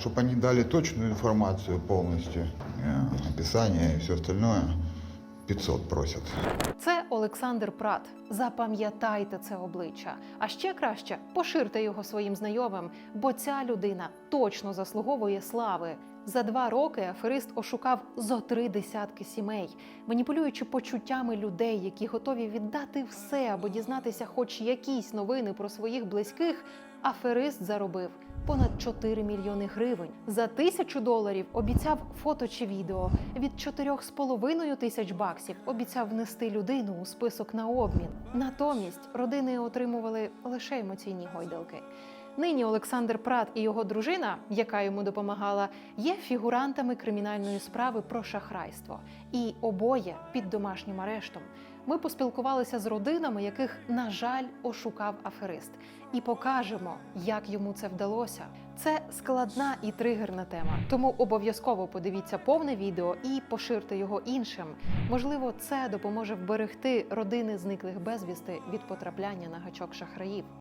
Чтобы они дали точную информацию полностью, э, описание и все остальное, 500 просят. Це Олександр Прат. Запам'ятайте це обличчя. А ще краще поширте його своїм знайомим, бо ця людина точно заслуговує слави. За два роки аферист ошукав зо три десятки сімей, маніпулюючи почуттями людей, які готові віддати все, аби дізнатися хоч якісь новини про своїх близьких. Аферист заробив понад 4 мільйони гривень. За тисячу доларів обіцяв фото чи відео. Від 4,5 тисяч баксів обіцяв внести людину у список на обмін. Натомість родини отримували лише емоційні гойдалки. Нині Олександр Прат і його дружина, яка йому допомагала, є фігурантами кримінальної справи про шахрайство. І обоє під домашнім арештом. Ми поспілкувалися з родинами, яких, на жаль, ошукав аферист, і покажемо, як йому це вдалося. Це складна і тригерна тема, тому обов'язково подивіться повне відео і поширте його іншим. Можливо, це допоможе вберегти родини зниклих безвісти від потрапляння на гачок шахраїв.